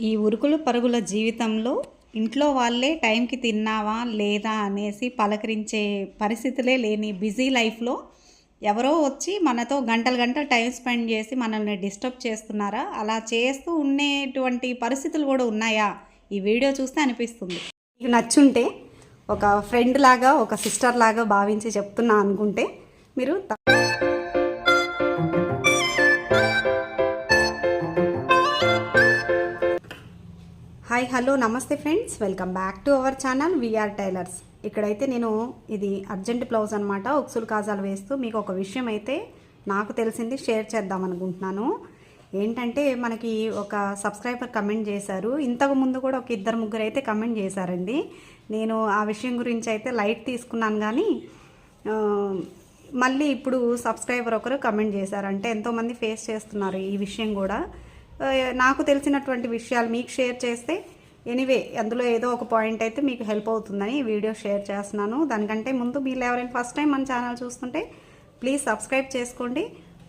ఈ ఉరుకులు పరుగుల జీవితంలో ఇంట్లో వాళ్ళే టైంకి తిన్నావా లేదా అనేసి పలకరించే పరిస్థితులే లేని బిజీ లైఫ్లో ఎవరో వచ్చి మనతో గంటలు గంటలు టైం స్పెండ్ చేసి మనల్ని డిస్టర్బ్ చేస్తున్నారా? అలా చేస్తూ ఉండేటువంటి పరిస్థితులు కూడా ఉన్నాయా? ఈ వీడియో చూస్తే అనిపిస్తుంది. మీకు నచ్చుంటే ఒక ఫ్రెండ్ లాగా ఒక సిస్టర్ లాగా భావించి చెప్తున్నా అనుకుంటే మీరు హాయ్ హలో నమస్తే friends welcome back to our channel VR Tailors ఇక్కడైతే నేను ఇది అర్జెంట్ బ్లౌజ్ అనమాట ఉక్సులు కాజాలు వేస్తూ మీకు ఒక విషయం అయితే నాకు తెలిసింది షేర్ చేద్దాం అనుకుంటున్నాను. ఏంటంటే మనకి ఒక సబ్స్క్రైబర్ కమెంట్ చేశారు. ఇంతకు ముందు కూడా ఒక ఇద్దరు ముగ్గురు అయితే కమెంట్ చేశారండి. నేను ఆ విషయం గురించి అయితే లైట్ తీసుకున్నాను కానీ మళ్ళీ ఇప్పుడు సబ్స్క్రైబర్ ఒకరు కమెంట్ చేశారు. అంటే ఎంతోమంది ఫేస్ చేస్తున్నారు ఈ విషయం కూడా. నాకు తెలిసినటువంటి విషయాలు మీకు షేర్ చేస్తే ఎనీవే అందులో ఏదో ఒక పాయింట్ అయితే మీకు హెల్ప్ అవుతుందని వీడియో షేర్ చేస్తున్నాను. దానికంటే ముందు మీరు ఎవరైనా ఫస్ట్ టైం మన ఛానల్ చూస్తుంటే ప్లీజ్ సబ్స్క్రైబ్ చేసుకోండి.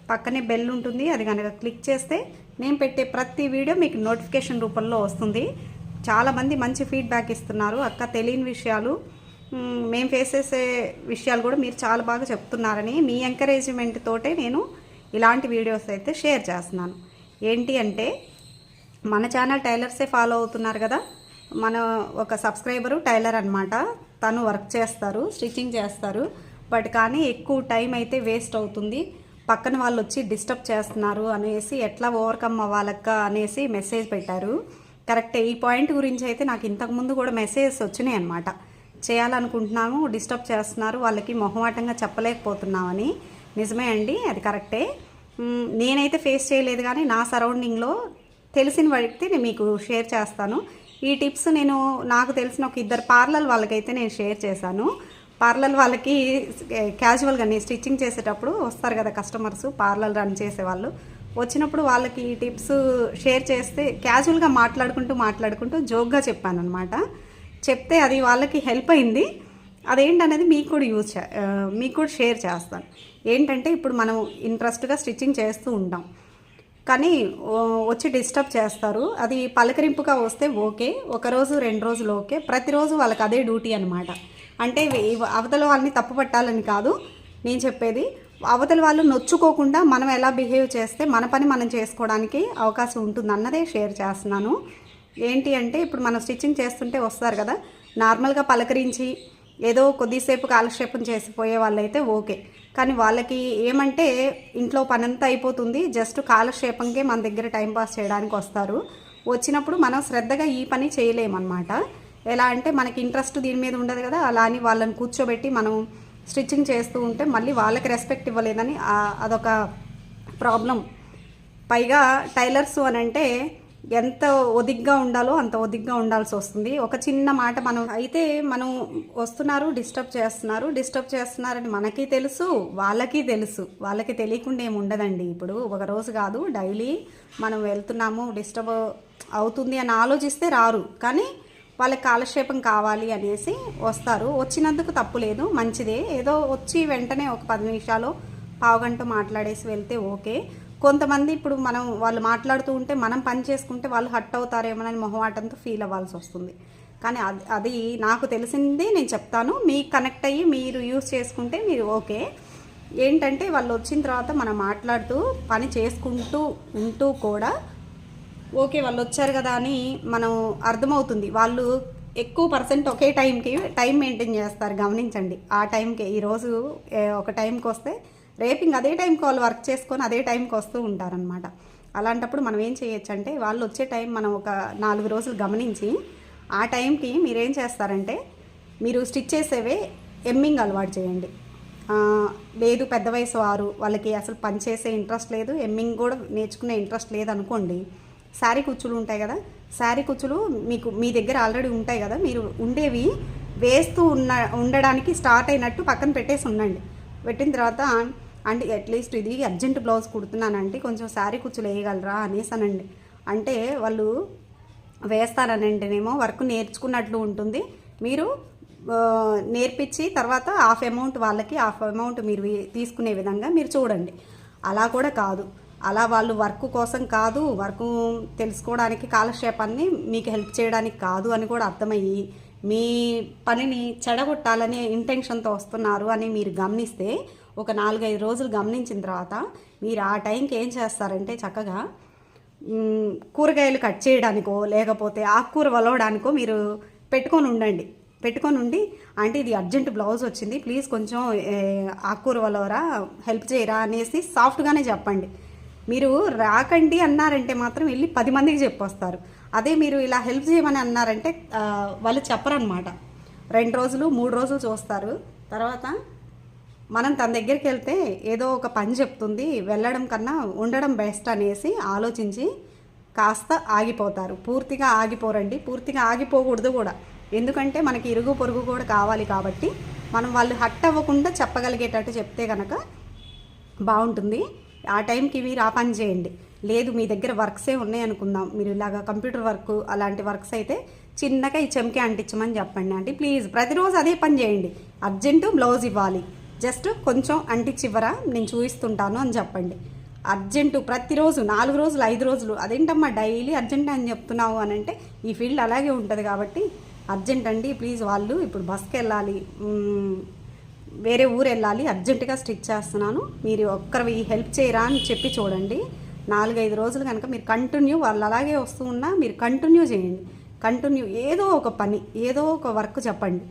పక్కనే బెల్ ఉంటుంది అది కనుక క్లిక్ చేస్తే నేను పెట్టే ప్రతి వీడియో మీకు నోటిఫికేషన్ రూపంలో వస్తుంది. చాలామంది మంచి ఫీడ్బ్యాక్ ఇస్తున్నారు. అక్క తెలియని విషయాలు మేము ఫేస్ చేసే విషయాలు కూడా మీరు చాలా బాగా చెప్తున్నారని మీ ఎంకరేజ్మెంట్ తోటే నేను ఇలాంటి వీడియోస్ అయితే షేర్ చేస్తున్నాను. ఏంటి అంటే మన ఛానల్ టైలర్సే ఫాలో అవుతున్నారు కదా. మన ఒక సబ్స్క్రైబరు టైలర్ అనమాట తను వర్క్ చేస్తారు స్టిచ్చింగ్ చేస్తారు. బట్ కానీ ఎక్కువ టైం అయితే వేస్ట్ అవుతుంది. పక్కన వాళ్ళు వచ్చి డిస్టర్బ్ చేస్తున్నారు అనేసి ఎట్లా ఓవర్కమ్ అవ్వాలక్క అనేసి మెసేజ్ పెట్టారు. కరెక్ట్ ఈ పాయింట్ గురించి అయితే నాకు ఇంతకుముందు కూడా మెసేజెస్ వచ్చినాయి అనమాట చేయాలనుకుంటున్నాము డిస్టర్బ్ చేస్తున్నారు వాళ్ళకి మొహమాటంగా చెప్పలేకపోతున్నామని. నిజమే అండి అది కరెక్టే. నేనైతే ఫేస్ చేయలేదు కానీ నా సరౌండింగ్లో తెలిసిన వ్యక్తి నేను మీకు షేర్ చేస్తాను. ఈ టిప్స్ నేను నాకు తెలిసిన ఒక ఇద్దరు పార్లర్ వాళ్ళకైతే నేను షేర్ చేశాను. పార్లర్ వాళ్ళకి క్యాజువల్గా నేను స్టిచ్చింగ్ చేసేటప్పుడు వస్తారు కదా కస్టమర్స్ పార్లర్ రన్ చేసేవాళ్ళు. వచ్చినప్పుడు వాళ్ళకి ఈ టిప్స్ షేర్ చేస్తే క్యాజువల్గా మాట్లాడుకుంటూ మాట్లాడుకుంటూ జోక్గా చెప్పాను అనమాట చెప్తే అది వాళ్ళకి హెల్ప్ అయింది. అదేంటనేది మీకు కూడా యూజ్ చే మీకు కూడా షేర్ చేస్తాను. ఏంటంటే ఇప్పుడు మనం ఇంట్రెస్ట్గా స్టిచ్చింగ్ చేస్తూ ఉంటాం. కానీ వచ్చి డిస్టర్బ్ చేస్తారు. అది పలకరింపుగా వస్తే ఓకే. ఒకరోజు రెండు రోజులు ఓకే. ప్రతిరోజు వాళ్ళకి అదే డ్యూటీ అనమాట అంటే అవతల వాళ్ళని తప్పు పట్టాలని కాదు. నేను చెప్పేది అవతల వాళ్ళు నొచ్చుకోకుండా మనం ఎలా బిహేవ్ చేస్తే మన పని మనం చేసుకోవడానికి అవకాశం ఉంటుంది అన్నదే షేర్ చేస్తున్నాను. ఏంటి అంటే ఇప్పుడు మనం స్టిచ్చింగ్ చేస్తుంటే వస్తారు కదా. నార్మల్గా పలకరించి ఏదో కొద్దిసేపు కాలక్షేపం చేసిపోయే వాళ్ళైతే ఓకే. కానీ వాళ్ళకి ఏమంటే ఇంట్లో పనంతా అయిపోతుంది. జస్ట్ కాలక్షేపంకే మన దగ్గర టైం పాస్ చేయడానికి వస్తారు. వచ్చినప్పుడు మనం శ్రద్ధగా ఈ పని చేయలేమన్నమాట. ఎలా అంటే మనకి ఇంట్రెస్ట్ దీని మీద ఉండదు కదా. అలా అని వాళ్ళని కూర్చోబెట్టి మనం స్టిచ్చింగ్ చేస్తూ ఉంటే మళ్ళీ వాళ్ళకి రెస్పెక్ట్ ఇవ్వలేదని అదొక ప్రాబ్లం పైగా టైలర్స్ అని అంటే ఎంత ఒదిగ్గా ఉండాలో అంత ఒదిగ్గా ఉండాల్సి వస్తుంది. ఒక చిన్న మాట మనం అయితే మనం వస్తున్నారు డిస్టర్బ్ చేస్తున్నారు. డిస్టర్బ్ చేస్తున్నారని మనకి తెలుసు వాళ్ళకి తెలుసు. వాళ్ళకి తెలియకుండా ఏమి ఉండదండి. ఇప్పుడు ఒక రోజు కాదు డైలీ మనం వెళ్తున్నాము డిస్టర్బ్ అవుతుంది అని ఆలోచిస్తే రారు. కానీ వాళ్ళకి కాలక్షేపం కావాలి అనేసి వస్తారు. వచ్చినందుకు తప్పు లేదు మంచిదే. ఏదో వచ్చి వెంటనే ఒక పది నిమిషాలు పావుగంట మాట్లాడేసి వెళ్తే ఓకే. కొంతమంది ఇప్పుడు మనం వాళ్ళు మాట్లాడుతూ ఉంటే మనం పని చేసుకుంటే వాళ్ళు హట్ అవుతారేమోనని మొహమాటంతో ఫీల్ అవ్వాల్సి వస్తుంది. కానీ అది అది నాకు తెలిసింది నేను చెప్తాను. మీకు కనెక్ట్ అయ్యి మీరు యూస్ చేసుకుంటే మీరు ఓకే ఏంటంటే వాళ్ళు వచ్చిన తర్వాత మనం మాట్లాడుతూ పని చేసుకుంటూ ఉంటూ కూడా ఓకే వాళ్ళు వచ్చారు కదా అని మనం అర్థమవుతుంది. వాళ్ళు ఎక్కువ పర్సెంట్ ఒకే టైంకి టైం మెయింటైన్ చేస్తారు. గమనించండి. ఆ టైంకి ఈరోజు ఒక టైంకి వస్తే రేపు ఇంక అదే టైంకి వాళ్ళు వర్క్ చేసుకొని అదే టైంకి వస్తూ ఉంటారనమాట అలాంటప్పుడు మనం ఏం చేయొచ్చు అంటే వాళ్ళు వచ్చే టైం మనం ఒక నాలుగు రోజులు గమనించి ఆ టైంకి మీరేం చేస్తారంటే మీరు స్టిచ్ చేసేవే ఎమ్మింగ్ అలవాటు చేయండి. లేదు పెద్ద వయసు వారు వాళ్ళకి అసలు పనిచేసే ఇంట్రెస్ట్ లేదు ఎమ్మింగ్ కూడా నేర్చుకునే ఇంట్రెస్ట్ లేదనుకోండి శారీ కుచ్చులు ఉంటాయి కదా శారీ కుచ్చులు మీకు మీ దగ్గర ఆల్రెడీ ఉంటాయి కదా మీరు ఉండేవి వేస్తూ ఉన్న ఉండడానికి స్టార్ట్ అయినట్టు పక్కన పెట్టేసి ఉండండి. పెట్టిన తర్వాత అంటే అట్లీస్ట్ ఇది అర్జెంట్ బ్లౌజ్ కుడుతున్నానంటే కొంచెం శారీ కుచ్చులు వేయగలరా అనేసానండి. అంటే వాళ్ళు వేస్తారనంటేనేమో వర్క్ నేర్చుకున్నట్లు ఉంటుంది. మీరు నేర్పించి తర్వాత హాఫ్ అమౌంట్ వాళ్ళకి హాఫ్ అమౌంట్ మీరు తీసుకునే విధంగా మీరు చూడండి. అలా కూడా కాదు. అలా వాళ్ళు వర్క్ కోసం కాదు వర్క్ తెలుసుకోవడానికి కాలక్షేపాన్ని మీకు హెల్ప్ చేయడానికి కాదు అని కూడా అర్థమయ్యి మీ పనిని చెడగొట్టాలనే ఇంటెన్షన్తో వస్తున్నారు అని మీరు గమనిస్తే ఒక నాలుగైదు రోజులు గమనించిన తర్వాత మీరు ఆ టైంకి ఏం చేస్తారంటే చక్కగా కూరగాయలు కట్ చేయడానికో లేకపోతే ఆకుకూర వలవడానికో మీరు పెట్టుకొని ఉండండి. పెట్టుకొని ఉండి అంటే ఇది అర్జెంట్ బ్లౌజ్ వచ్చింది ప్లీజ్ కొంచెం ఆకుకూర వలవరా హెల్ప్ చేయరా అనేసి సాఫ్ట్గానే చెప్పండి. మీరు రాకండి అన్నారంటే మాత్రం వెళ్ళి పది మందికి చెప్పొస్తారు. అదే మీరు ఇలా హెల్ప్ చేయమని అన్నారంటే వాళ్ళు చెప్పరనమాట రెండు రోజులు మూడు రోజులు చూస్తారు. తర్వాత మనం తన దగ్గరికి వెళ్తే ఏదో ఒక పని చెప్తుంది వెళ్ళడం కన్నా ఉండడం బెస్ట్ అనేసి ఆలోచించి కాస్త ఆగిపోతారు. పూర్తిగా ఆగిపోరండి. పూర్తిగా ఆగిపోకూడదు కూడా. ఎందుకంటే మనకి ఇరుగు పొరుగు కూడా కావాలి కాబట్టి మనం వాళ్ళు హట్ అవ్వకుండా చెప్పగలిగేటట్టు చెప్తే కనుక బాగుంటుంది. ఆ టైంకి మీరు ఆ పని చేయండి. లేదు మీ దగ్గర వర్క్సే ఉన్నాయి అనుకుందాం. మీరు ఇలాగ కంప్యూటర్ వర్క్ అలాంటి వర్క్స్ అయితే చిన్నగా ఈ చెంకి అంటించమని చెప్పండి అంటే ప్లీజ్ ప్రతిరోజు అదే పని చేయండి. అర్జెంటు బ్లౌజ్ ఇవ్వాలి. జస్ట్ కొంచెం అంటించి ఇవ్వరా నేను చూపిస్తుంటాను అని చెప్పండి. అర్జెంటు ప్రతిరోజు నాలుగు రోజులు ఐదు రోజులు అదేంటమ్మా డైలీ అర్జెంట్ అని చెప్తున్నావు అని అంటే ఈ ఫీల్డ్ అలాగే ఉంటుంది కాబట్టి అర్జెంట్ అండి ప్లీజ్ వాళ్ళు ఇప్పుడు బస్కి వెళ్ళాలి వేరే ఊరు వెళ్ళాలి అర్జెంటుగా స్టిచ్ చేస్తున్నాను. మీరు ఒక్కరు ఈ హెల్ప్ చేయరా అని చెప్పి చూడండి. నాలుగైదు రోజులు కనుక మీరు కంటిన్యూ వాళ్ళు అలాగే వస్తూ ఉన్నా మీరు కంటిన్యూ చేయండి. కంటిన్యూ ఏదో ఒక పని ఏదో ఒక వర్క్ చెప్పండి.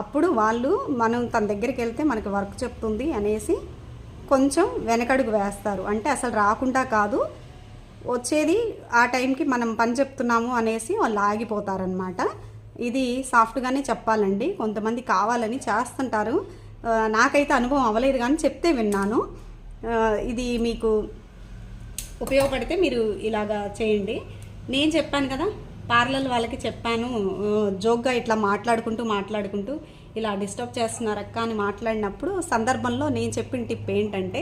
అప్పుడు వాళ్ళు మనం తన దగ్గరికి వెళ్తే మనకి వర్క్ చెప్తుంది అనేసి కొంచెం వెనకడుగు వేస్తారు. అంటే అసలు రాకుండా కాదు వచ్చేది ఆ టైంకి మనం పని చెప్తున్నాము అనేసి వాళ్ళు ఆగిపోతారనమాట ఇది సాఫ్ట్గానే చెప్పాలండి. కొంతమంది కావాలని చేస్తుంటారు. నాకైతే అనుభవం అవ్వలేదు కానీ చెప్తే విన్నాను. ఇది మీకు ఉపయోగపడితే మీరు ఇలాగా చేయండి. నేను చెప్పాను కదా పార్లర్ వాళ్ళకి చెప్పాను జోక్గా ఇట్లా మాట్లాడుకుంటూ మాట్లాడుకుంటూ ఇలా డిస్టర్బ్ చేస్తున్నారు అక్క అని మాట్లాడినప్పుడు సందర్భంలో నేను చెప్పిన టిప్ ఏంటంటే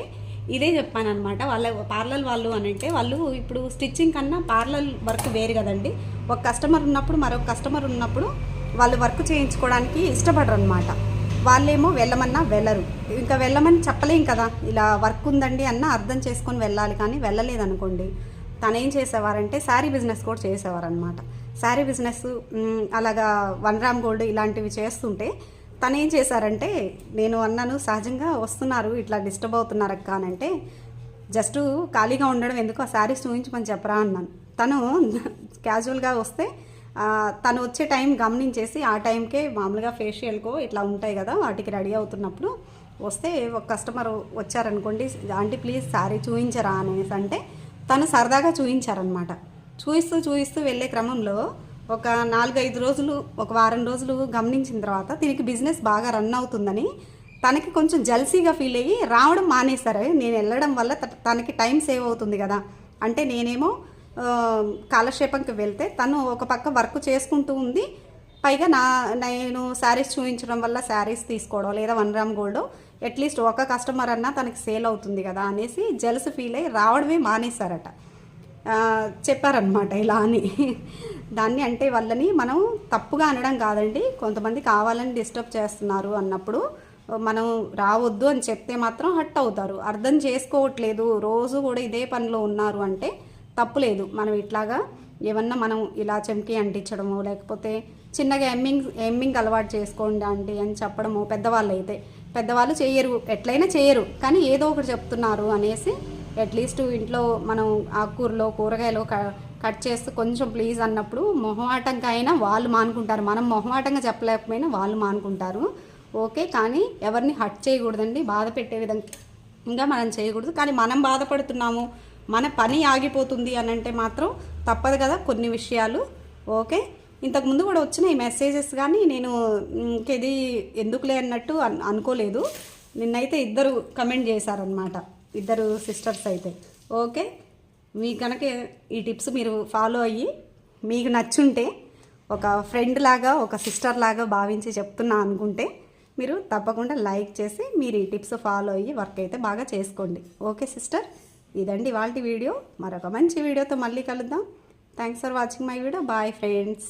ఇదే చెప్పాను అనమాట వాళ్ళ పార్లర్ వాళ్ళు అని అంటే వాళ్ళు ఇప్పుడు స్టిచ్చింగ్ కన్నా పార్లర్ వర్క్ వేరు కదండి. ఒక కస్టమర్ ఉన్నప్పుడు మరొక కస్టమర్ ఉన్నప్పుడు వాళ్ళు వర్క్ చేయించుకోవడానికి ఇష్టపడరు అనమాట వాళ్ళేమో వెళ్ళమన్నా వెళ్ళరు. ఇంకా వెళ్ళమని చెప్పలేం కదా. ఇలా వర్క్ ఉందండి అన్న అర్థం చేసుకొని వెళ్ళాలి కానీ వెళ్ళలేదనుకోండి. తను ఏం చేసేవారంటే శారీ బిజినెస్ కూడా చేసేవారనమాట శారీ బిజినెస్ అలాగా వన్ రామ్ గోల్డ్ ఇలాంటివి చేస్తుంటే తను ఏం చేశారంటే నేను అన్నాను సహజంగా వస్తున్నారు ఇట్లా డిస్టర్బ్ అవుతున్నారు అక్క అని అంటే జస్ట్ ఖాళీగా ఉండడం ఎందుకు? ఆ శారీస్ చూపించమని చెప్పరా అన్నాను. తను క్యాజువల్గా వస్తే తను వచ్చే టైం గమనించేసి ఆ టైంకే మామూలుగా ఫేషియల్కో ఇట్లా ఉంటాయి కదా వాటికి రెడీ అవుతున్నప్పుడు వస్తే ఒక కస్టమర్ వచ్చారనుకోండి ఆంటీ ప్లీజ్ శారీ చూపించరా అనేసి అంటే తను సరదాగా చూపించారనమాట చూపిస్తూ చూపిస్తూ వెళ్ళే క్రమంలో ఒక నాలుగైదు రోజులు ఒక వారం రోజులు గమనించిన తర్వాత దీనికి బిజినెస్ బాగా రన్ అవుతుందని తనకి కొంచెం జల్సీగా ఫీల్ అయ్యి రావడం మానేశారు. నేను వెళ్ళడం వల్ల తనకి టైం సేవ్ అవుతుంది కదా. అంటే నేనేమో కాలక్షేపంకి వెళ్తే తను ఒక పక్క వర్క్ చేసుకుంటూ ఉంది. పైగా నా నేను శారీస్ చూపించడం వల్ల శారీస్ తీసుకోవడం లేదా one gram gold at least ఒక కస్టమర్ అన్నా తనకి సేల్ అవుతుంది కదా అనేసి జెల్స్ ఫీల్ అయ్యి రావడమే మానేశారట. చెప్పారనమాట ఇలా అని. దాన్ని అంటే వాళ్ళని మనం తప్పుగా అనడం కాదండి. కొంతమంది కావాలని డిస్టర్బ్ చేస్తున్నారు అన్నప్పుడు మనం రావద్దు అని చెప్తే మాత్రం హట్ అవుతారు. అర్థం చేసుకోవట్లేదు. రోజు కూడా ఇదే పనిలో ఉన్నారు అంటే తప్పులేదు మనం ఇట్లాగా ఏమన్నా మనం ఇలా చెంకి అంటించడము లేకపోతే చిన్నగా ఎమ్మింగ్ ఎమ్మింగ్ అలవాటు చేసుకోండి అండి అని చెప్పడము పెద్దవాళ్ళు అయితే పెద్దవాళ్ళు చేయరు ఎట్లయినా చేయరు. కానీ ఏదో ఒకటి చెప్తున్నారు అనేసి అట్లీస్ట్ ఇంట్లో మనం ఆకుకూరలో కూరగాయలు క- కట్ చేస్తూ కొంచెం ప్లీజ్ అన్నప్పుడు మొహమాటంగా అయినా వాళ్ళు మానుకుంటారు. మనం మొహమాటంగా చెప్పలేకపోయినా వాళ్ళు మానుకుంటారు. ఓకే కానీ ఎవరిని హట్ చేయకూడదండి. బాధ పెట్టే విధంగా ఇంకా మనం చేయకూడదు. కానీ మనం బాధపడుతున్నాము మన పని ఆగిపోతుంది అని అంటే మాత్రం తప్పదు కదా కొన్ని విషయాలు. ఓకే ఇంతకుముందు కూడా వచ్చిన ఈ మెసేజెస్ కానీ నేను ఇంకేది ఎందుకులే అన్నట్టు అనుకోలేదు. నిన్నైతే ఇద్దరు కమెంట్ చేశారనమాట ఇద్దరు సిస్టర్స్ అయితే. ఓకే? మీ కనుక ఈ టిప్స్ మీరు ఫాలో అయ్యి మీకు నచ్చుంటే ఒక ఫ్రెండ్ లాగా ఒక సిస్టర్ లాగా భావించి చెప్తున్నా అనుకుంటే మీరు తప్పకుండా లైక్ చేసి మీరు ఈ టిప్స్ ఫాలో అయ్యి వర్క్ అయితే బాగా చేసుకోండి. ఓకే సిస్టర్ ఇదండి వాళ్ళ వీడియో మరొక మంచి వీడియోతో మళ్ళీ కలుద్దాం. Thanks for watching my video bye friends